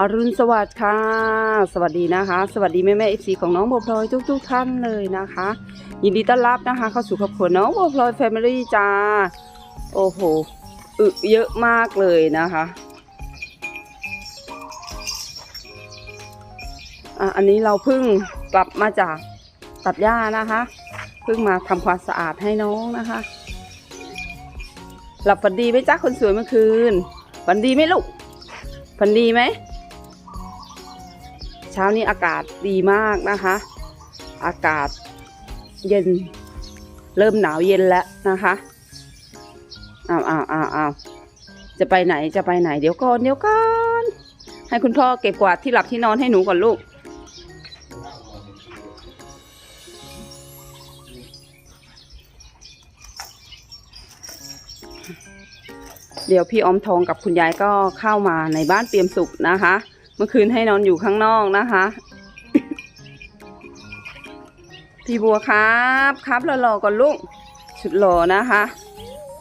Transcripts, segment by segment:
อรุณสวัสดิ์ค่ะ สวัสดีนะคะ สวัสดีแม่แม่เอฟซีของน้องโบวพลอยทุกๆท่านเลยนะคะ ยินดีต้อนรับนะคะ เข้าสู่ครอบครัวน้องโบวพลอยแฟมิลี่จ้า โอ้โหอึเยอะมากเลยนะคะอะอันนี้เราเพิ่งกลับมาจากตัดหญ้านะคะเพิ่งมาทำความสะอาดให้น้องนะคะ หลับฝันดีไหมจ๊ะคนสวยเมื่อคืนฝันดีไหมลูกฝันดีไหม เช้านี้อากาศดีมากนะคะ อากาศเย็น เริ่มหนาวเย็นแล้วนะคะอ้าวอ้าวอ้าวอ้าวจะไปไหนจะไปไหนเดี๋ยวก่อนเดี๋ยวก่อนให้คุณพ่อเก็บกวาดที่หลับที่นอนให้หนูก่อนลูกเดี๋ยวพี่อมทองกับคุณยายก็เข้ามาในบ้านเตรียมสุขนะคะ เมื่อคืนให้นอนอยู่ข้างนอกนะคะ พี่บัวครับครับหล่อๆก่อนลูกชุดหล่อนะคะ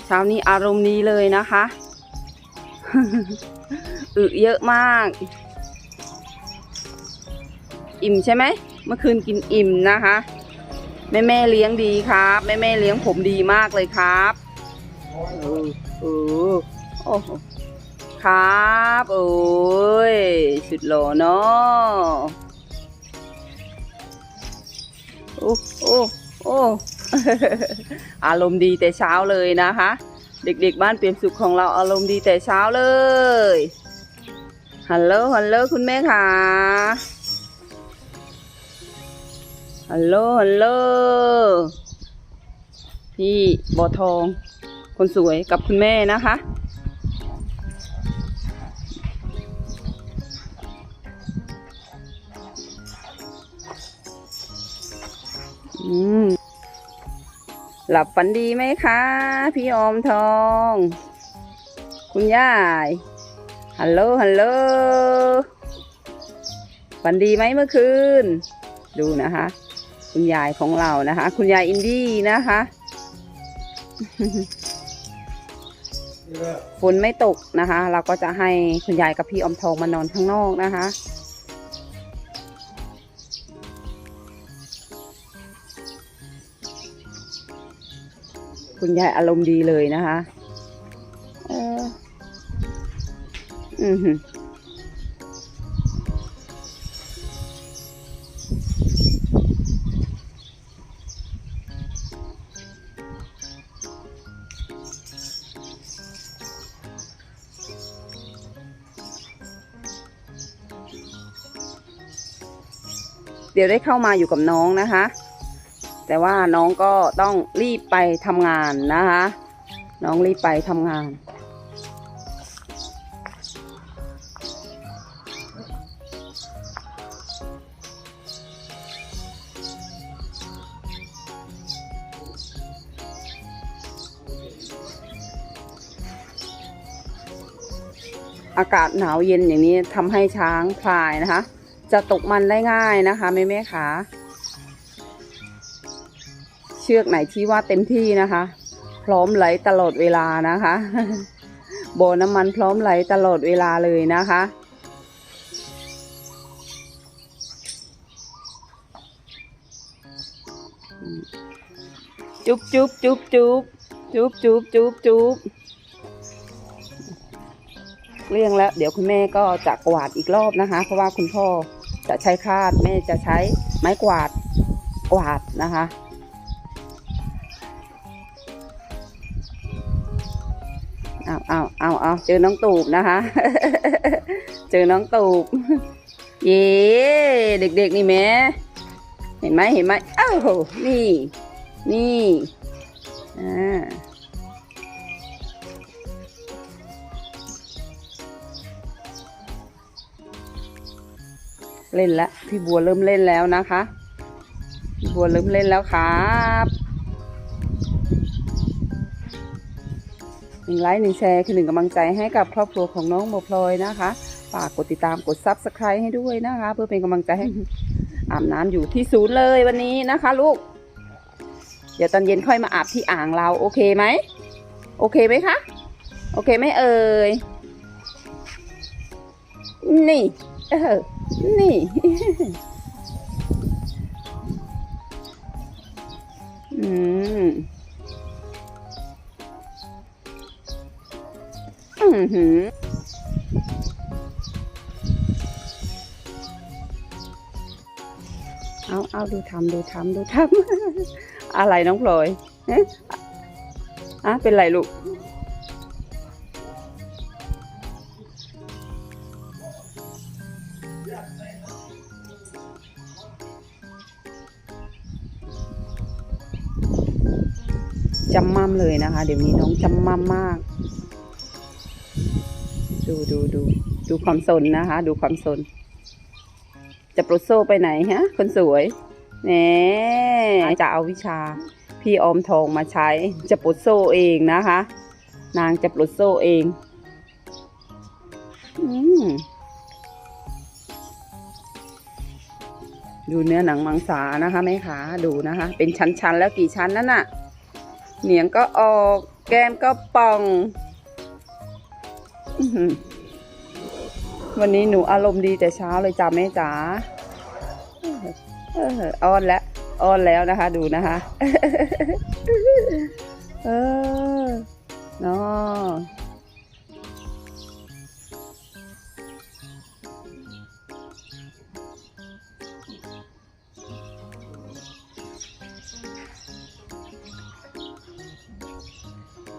เช้านี้อารมณ์ดีเลยนะคะอึเยอะมาก อิ่มใช่ไหมเมื่อคืนกินอิ่มนะคะแม่แม่เลี้ยงดีครับแม่แม่เลี้ยงผมดีมากเลยครับเออเออโอ้ ครับ โอ้ย สุดหล่อเนาะโอ้โอ้โอ้อารมณ์ดีแต่เช้าเลยนะคะ เด็กๆบ้านเปี่ยมสุขของเราอารมณ์ดีแต่เช้าเลยฮัลโหลฮัลโหลคุณแม่ค่ะฮัลโหลฮัลโหลพี่บอทอง คนสวยกับคุณแม่นะคะ หลับฝันดีไหมคะ พี่อมทอง คุณย่ายฮัลโหลฮัลโหลฝันดีไหมเมื่อคืน ดูนะคะ คุณยายของเรานะคะ คุณยายอินดี้นะคะฝนไม่ตกนะคะ เราก็จะให้คุณยายกับพี่อมทองมานอนข้างนอกนะคะ คุณยายอารมณ์ดีเลยนะคะเอออือหือเดี๋ยวได้เข้ามาอยู่กับน้องนะคะ แต่ว่าน้องก็ต้องรีบไปทำงานนะคะ น้องรีบไปทำงาน อากาศหนาวเย็นอย่างนี้ทำให้ช้างพลายนะคะ จะตกมันได้ง่ายนะคะแม่แม่ๆคะ เชือกไหนที่ว่าเต็มที่นะคะ พร้อมไหลตลอดเวลานะคะโบน้ำมันพร้อมไหลตลอดเวลาเลยนะคะ จุ๊บจุ๊บจุ๊บจุ๊บจุ๊บจุ๊บจุ๊บจุ๊บเรียงแล้ว เดี๋ยวคุณแม่ก็จะกวาดอีกรอบนะคะ เพราะว่าคุณพ่อจะใช้คาดแม่จะใช้ไม้กวาดกวาดนะคะ เอาเอาเอาเอาเจอน้องตูบนะคะ เจอน้องตูบ เย่เด็กๆนี่แม่เห็นไหมเห็นไหมเอ้านี่ นี่อ่าเล่นล้วพี่บัวเริ่มเล่นแล้วนะคะ พี่บัวเริ่มเล่นแล้วครับ หนึ่งไลค์หนึ่งแชร์คือหนึ่งกำลังใจให้กับครอบครัวของน้องโมพลอยนะคะฝากกดติดตามกดซับสไครต์ให้ด้วยนะคะ เพื่อเป็นกำลังใจให้อาบน้ำอยู่ที่ศูนย์เลยวันนี้นะคะ ลูก เดี๋ยวตอนเย็นค่อยมาอาบที่อ่างเราโอเคไหมโอเคไหมคะโอเคไหมเอ่ยนี่เออนี่อืม หือเอาเอาดูทำดูทำดูทำอะไรน้องพลอยเอ๊ะอะเป็นไรลูกจำมั่มเลยนะคะ เดี๋ยวนี้น้องจำมั่มมาก ดูดูดูดูความสนนะคะ ดูความสน จะปลดโซ่ไปไหนฮะ คนสวยเน่จะเอาวิชา พี่ออมทองมาใช้ จะปลดโซ่เองนะคะ นางจะปลดโซ่เองอืมดูเนื้อหนังมังสานะคะแม่ขาดูนะคะ เป็นชั้นๆแล้วกี่ชั้นนั่นน่ะ เหนียงก็ออก แก้มก็ป่องอ วันนี้หนูอารมณ์ดีแต่เช้าเลยจ้าแม่จ๋าอออ้อนแล้วอ้อนแล้วนะคะ ดูนะคะเออเนาะ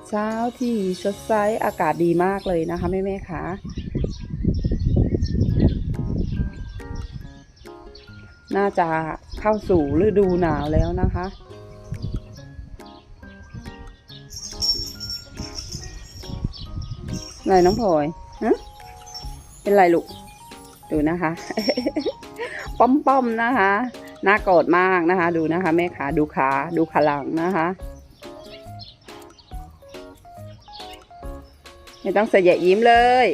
เช้าที่สดใสอากาศดีมากเลยนะคะแม่แม่ะน่าจะเข้าสู่ฤดูหนาวแล้วนะคะไงน้องพลอยฮะเป็นไรลูก ดูนะคะป้อมป้อมๆนะคะ น่ากอดมากนะคะ ดูนะคะ แม่ขาดูขาดูขาหลังนะคะ ไม่ต้องเสียยิ้มเลย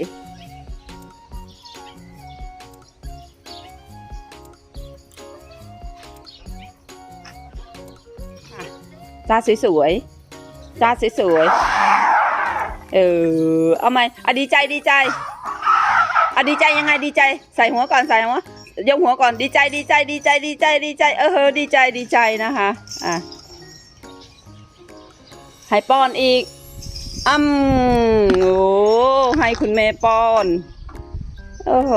จ้าสวยๆ จ้าสวยๆ เออ เอาไหมอะดีใจดีใจอะดีใจยังไงดีใจ ใส่หัวก่อนใส่หัวยกหัวก่อนดีใจดีใจดีใจดีใจดีใจ เออเออดีใจดีใจนะคะ อะ ให้ป้อนอีก อืมโอ้ให้คุณแม่ป้อน โอ้โห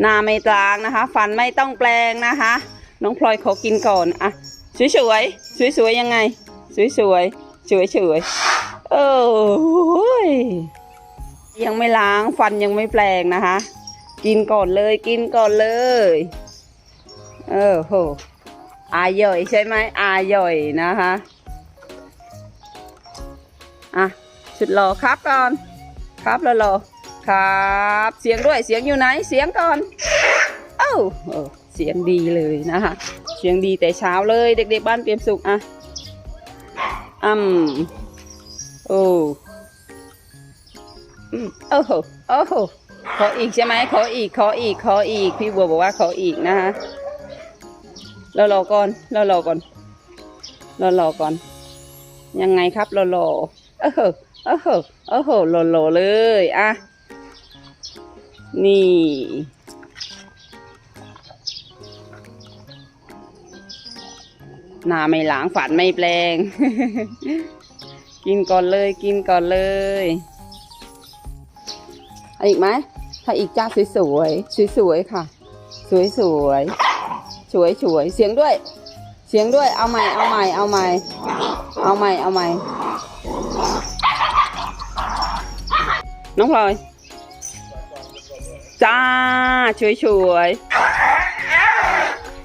หน้าไม่ตลางนะคะ ฟันไม่ต้องแปลงนะคะ น้องพลอยขอกินก่อนอะสวยสวยสวยสวยๆยังไง สวยสวยสวยสวยๆเออยังไม่ล้างฟันยังไม่แปลงนะคะ กินก่อนเลยกินก่อนเลยเออโหอายย่อยใช่ไหมอายย่อยนะคะ อะชุดรอครับก่อนครับแล้วรอครับเสียงด้วยเสียงอยู่ไหนเสียงก่อนเอ้าเสียงดีเลยนะคะเสียงดีแต่เช้าเลยเด็ก ๆ บ้านเตรียมสุขอะอืมโอ้อืมโอ้โหโอ้โหขออีกใช่ไหมขออีกขออีกขออีกพี่บัวบอกว่าขออีกนะคะเรารอก่อนเรารอก่อนเรารอก่อน ยังไงครับเรารอ เออเออเออโลโลเลยอะนี่ หน้าไม่ล้างฝันไม่แปลง กินก่อนเลยกินก่อนเลยอาอีกไหมถ้าอีกจ้าสวยสวยสวยๆค่ะ สวยสวยสวยสวยๆเสียงด้วย เสียงด้วยเอาใหม่เอาใหม่เอาใหม่เอาใหม่เอาใหม่ น้องพลอย จ้าสวยสวยๆ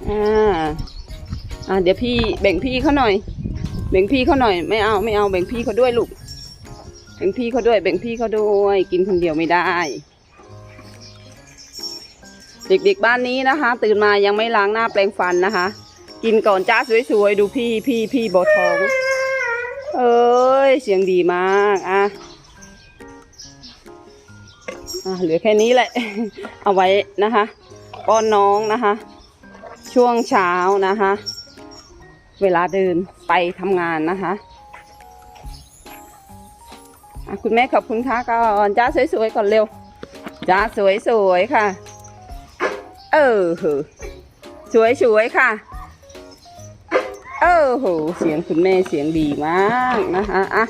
อ่าอะเดี๋ยวพี่แบ่งพี่เขาหน่อย แบ่งพี่เขาหน่อย ไม่เอาไม่เอาแบ่งพี่เขาด้วยลูกแบ่งพี่เขาด้วยแบ่งพี่เขาด้วย กินคนเดียวไม่ได้ เด็กๆบ้านนี้นะคะ ตื่นมายังไม่ล้างหน้าแปรงฟันนะคะ กินก่อนจ้าสวยๆดูพี่พี่พี่บอทอง เอ้ยเสียงดีมากอะ เหลือแค่นี้แหละ เอาไว้นะคะป้อนน้องนะคะ ช่วงเช้านะคะ เวลาเดินไปทำงานนะคะะคุณแม่ขอบคุณค่ะก่อนจ้าสวยๆก่อนเร็วจ้าสวยๆค่ะ เออเหสวยสวยๆค่ะเออโหเสียงคุณแม่เสียงดีมากนะคะอะ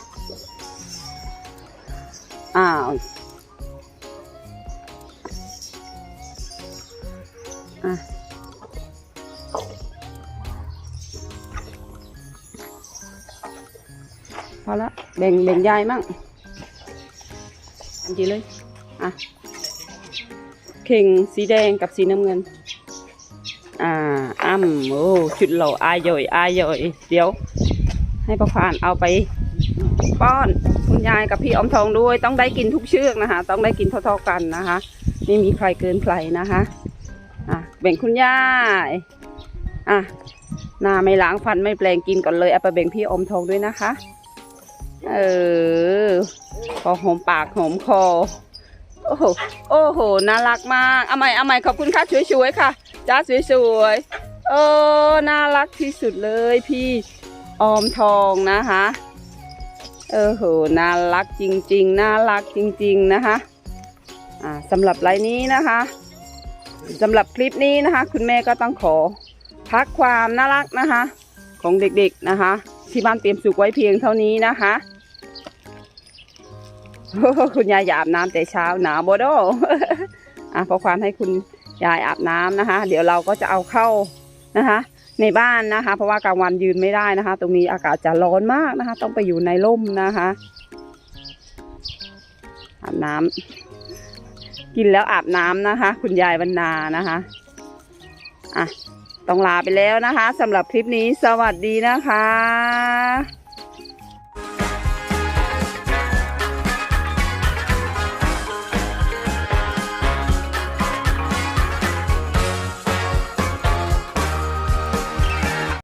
อ้าว อะพอละแบ่งแบ่งยายมั่งอันดีเลย อะ เข่งสีแดงกับสีน้ำเงิน อ่าอ้ำโอ้ชุดเหล่าอายย่อยอายย่อยเดี๋ยว ให้ประพานเอาไป ป้อนคุณยายกับพี่อมทองด้วย ต้องได้กินทุกเชือกนะคะ ต้องได้กินเท่าๆกันนะคะ ไม่มีใครเกินใครนะคะอะ แบ่งคุณยายอะนาไม่ล้างฟันไม่แปลงกินก่อนเลยเอาไปแบ่งพี่อมทองด้วยนะคะ เออพอหอมปากหอมคอ โอ้โห โอ้โห น่ารักมากเอาใหม่เอาใหม่ขอบคุณค่ะสวยๆค่ะ จ้าสวยๆเออน่ารักที่สุดเลยพี่ออมทองนะคะเออโห น่ารักจริงๆ น่ารักจริง ๆ นะคะ อ่าสำหรับไลน์นี้นะคะ สำหรับคลิปนี้นะคะ คุณแม่ก็ต้องขอพักความน่ารักนะคะ ของเด็กๆนะคะ ที่บ้านเตรียมสุกไว้เพียงเท่านี้นะคะคุณยายอาบน้ำแต่เช้าหนาวบโดอะพอความให้คุณยายอาบน้ำนะคะ เดี๋ยวเราก็จะเอาเข้านะคะ ในบ้านนะคะ เพราะว่ากลางวันยืนไม่ได้นะคะ ตรงนี้อากาศจะร้อนมากนะคะ ต้องไปอยู่ในร่มนะคะอาบน้ำ กินแล้วอาบน้ำนะคะ คุณยายบรรณานะคะอะต้องลาไปแล้วนะคะสำหรับคลิปนี้สวัสดีนะคะ